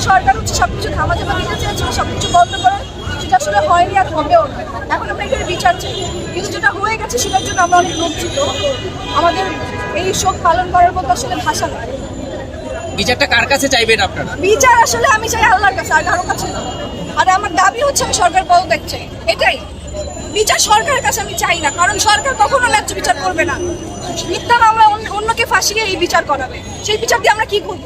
সরকার হচ্ছে সবকিছু ধামাচাপা দিতে চেয়েছিল সবকিছু বন্ধ করার সেটা আসলে হয়নি আর হবেও না। এখন আমরা এখানে বিচার চাই। কিন্তু যেটা হয়ে গেছে সেটার জন্য আমরা অনেক লজ্জিত। আমাদের এই শোক পালন করার মতো আসলে ভাষা নয় বিচারটা কার কাছে চাইবেন আপনারা? বিচার আসলে আমি চাই আল্লাহর কাছে আর কারও কাছে না। আর আমার দাবি হচ্ছে আমি সরকার পদত্যাগ চাই। এটাই। বিচার সরকারের কাছে আমি চাই না কারণ সরকার কখনো ন্যায্য বিচার করবে না। মিথ্যা অন্য- অন্যকে ফাঁসিয়ে এই বিচার করাবে। সেই বিচার দিয়ে আমরা কি করব?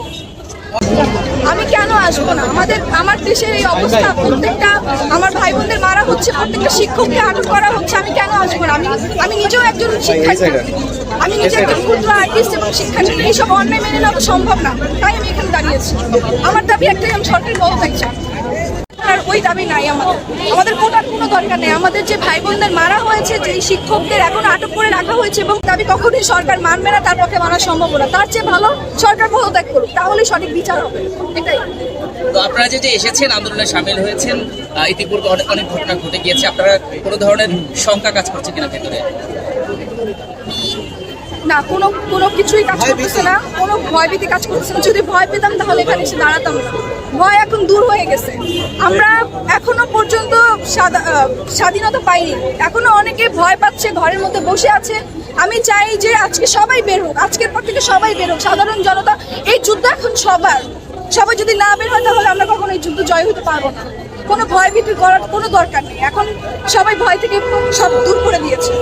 আমি কেন আসব না? আমাদের, আমার দেশের এই অবস্থা, প্রত্যেকটা আমার ভাই বোনদের মারা হচ্ছে, প্রত্যেকটা শিক্ষককে আটক করা হচ্ছে, আমি কেন আসব না? আমি আমি নিজেও একজন শিক্ষার্থী। আমি নিজে একজন ক্ষুদ্র আর্টিস্ট এবং শিক্ষার্থী। এইসব অন্যায় মেনে নেওয়া সম্ভব না। তাই আমি এখানে দাঁড়িয়েছি আমার দাবি একটাই, আমি সরকারি পদত্যাগ চাই ওই দাবি নাই আমাদের। আমাদের কোটার কোনো দরকার নেই। আমাদের যে ভাই বোনদের মারা হয়েছে, যে শিক্ষকদের এখন আটক করে রাখা হয়েছে এবং দাবি কখনোই সরকার মানবে না, তার পক্ষে মানা সম্ভব না। তার চেয়ে ভালো সরকার পদত্যাগ করুক তাহলেই সঠিক বিচার হবে। এটাই। তো আপনারা যে এসেছেন, আন্দোলনে সামিল হয়েছেন ইতিপূর্বে অনেক অনেক ঘটনা ঘটে গিয়েছে। আপনারা কোনো ধরনের শঙ্কা কাজ করছে কিনা ভেতরে? না কোনো কোনো কিছুই কাজ করতেছে না কোনো ভয়ভীতি কাজ করতেছে না। যদি ভয় পেতাম তাহলে এখানে এসে দাঁড়াতাম না। ভয় এখন দূর হয়ে গেছে। আমরা এখনও পর্যন্ত স্বাধীনতা পাইনি। এখনও অনেকে ভয় পাচ্ছে ঘরের মধ্যে বসে আছে। আমি চাই যে আজকে সবাই বের হোক আজকের পর থেকে সবাই বের হোক। সাধারণ জনতা এই যুদ্ধ এখন সবার। সবাই যদি না বের হয় তাহলে আমরা কখনো এই যুদ্ধ জয় হতে পারব না। কোনো ভয় ভীতি করার কোনো দরকার নেই। এখন সবাই ভয় থেকে সব দূর করে দিয়েছে।